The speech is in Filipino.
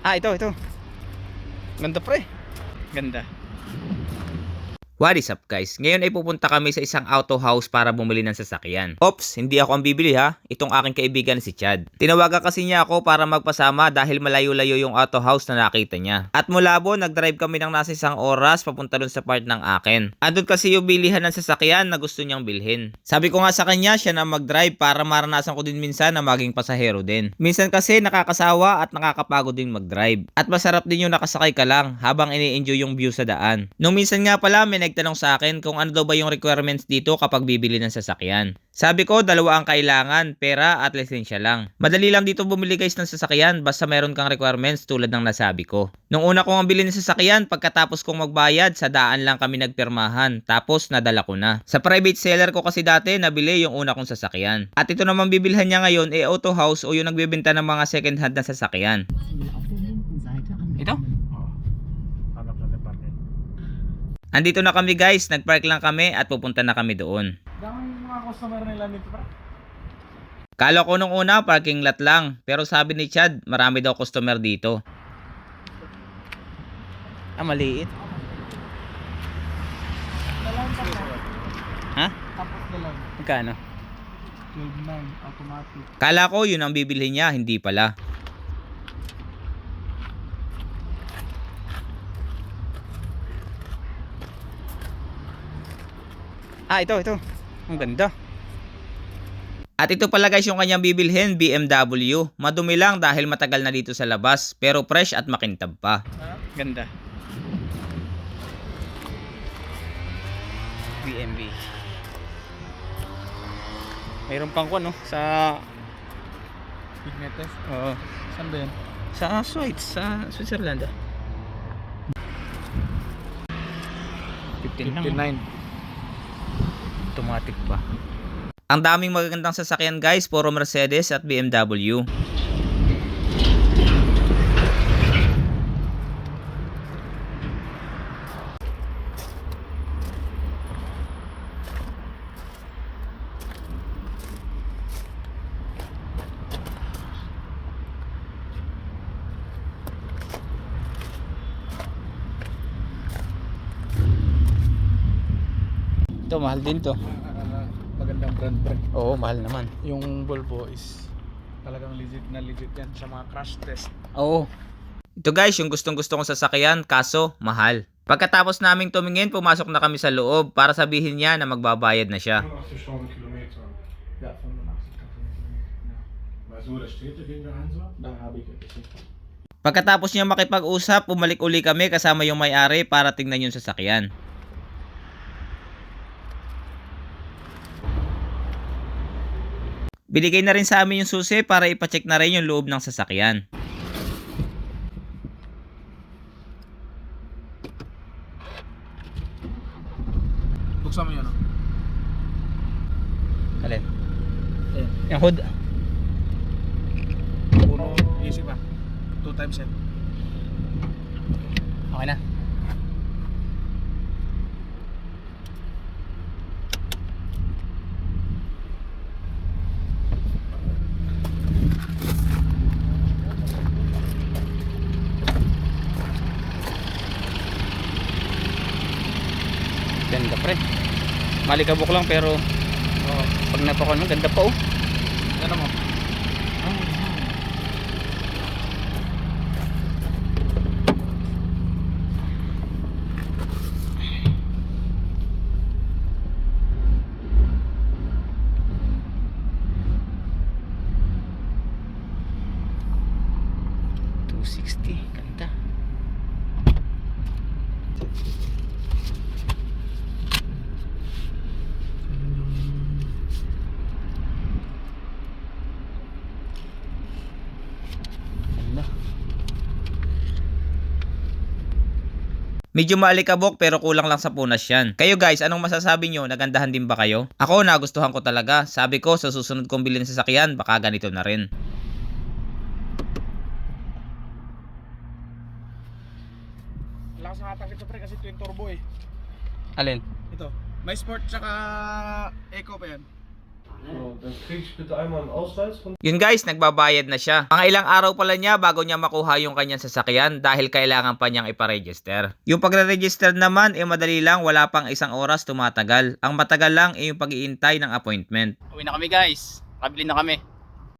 Ah, ito, ito. Ganda pre. Ganda. What is up guys? Ngayon ay pupunta kami sa isang auto house para bumili ng sasakyan. Ops, hindi ako ang bibili ha. Itong aking kaibigan si Chad. Tinawagan kasi niya ako para magpasama dahil malayo-layo yung auto house na nakita niya. At mula po, nag-drive kami ng nasa isang oras papunta dun sa part ng akin. Andun kasi yung bilihan ng sasakyan na gusto niyang bilhin. Sabi ko nga sa kanya, siya na mag-drive para maranasan ko din minsan na maging pasahero din. Minsan kasi nakakasawa at nakakapagod din mag-drive. At masarap din yung nakasakay ka lang habang ini-enjoy yung view sa daan. Nung minsan nga pala may nagtanong sa akin kung ano daw ba yung requirements dito kapag bibili ng sasakyan. Sabi ko, dalawa ang kailangan, pera at lisensya lang. Madali lang dito bumili guys ng sasakyan basta meron kang requirements tulad ng nasabi ko. Nung una kong bilhin ng sasakyan, pagkatapos kong magbayad, sa daan lang kami nagpirmahan. Tapos nadala ko na. Sa private seller ko kasi dati, nabili yung una kong sasakyan. At ito naman bibilhan niya ngayon, eh auto house o yung nagbebenta ng mga second hand na sasakyan. Ito? Andito na kami guys, nagpark lang kami at pupunta na kami doon. Daming mga customer nila nito pa. Kala ko nung una parking lot lang, pero sabi ni Chad, marami daw customer dito. Ah, maliit. Ha? Tapos dalang. Magkano? 12.9 automatic. Kala ko yun ang bibili niya, hindi pala. Ah, ito, ito. Ang ganda. At ito pala guys yung kanyang bibilhin, BMW. Madumi lang dahil matagal na dito sa labas, pero fresh at makintab pa. Ganda. BMB. Mayroon pang kwan, no? Sa... Bignetes. Oo. Saan ba yan? sa Schweiz, sa Switzerland. ah. 15 lang. 59. Automatic pa. Ang daming magagandang sasakyan guys, puro Mercedes at BMW. Ito, mahal din to. Magandang brand brand. Oo, mahal naman. Yung Volvo is talagang legit na legit yan sa mga crash test. Oo. Ito guys, yung gustong gusto kong sasakyan, kaso mahal. Pagkatapos naming tumingin, pumasok na kami sa loob para sabihin niya na magbabayad na siya. 85.000 Kilometer. Ja, 85.000 Kilometer. Weißt du, wo das steht, der gegen Einser? Da habe ich es. Pagkatapos niya makipag-usap, bumalik uli kami kasama yung may-ari para tingnan yung sasakyan. Binigay na rin sa amin yung susi para ipacheck na rin yung loob ng sasakyan. Buksan mo yun. ah. Alin? Ayan. Yung hood. Puno, easy pa. Two times yan. Okay na. Ganda pre. Malikabok lang pero Oo. pag napakon mo, ganda pa oh. Yan mo. Two sixty, ganda. Ganda. Medyo maalikabok pero kulang lang sa punas yan. Kayo guys, anong masasabi nyo? Nagandahan din ba kayo? Ako, nagustuhan ko talaga. Sabi ko, sa susunod kong bilhin sa sasakyan, baka ganito na rin. Lakas ng atang ito pre kasi twin turbo eh. Alin? Ito. May sport tsaka eco pa yan. So, dann krieg ich bitte einmal einen Ausweis von Yun guys, nagbabayad na siya. Mga ilang araw pala niya bago niya makuha yung kanyang sasakyan dahil kailangan pa niyang iparegister. Yung pagre-register naman, eh madali lang, wala pang isang oras tumatagal. Ang matagal lang ay yung pag-iintay ng appointment. Uwi na kami guys. Kabili na kami.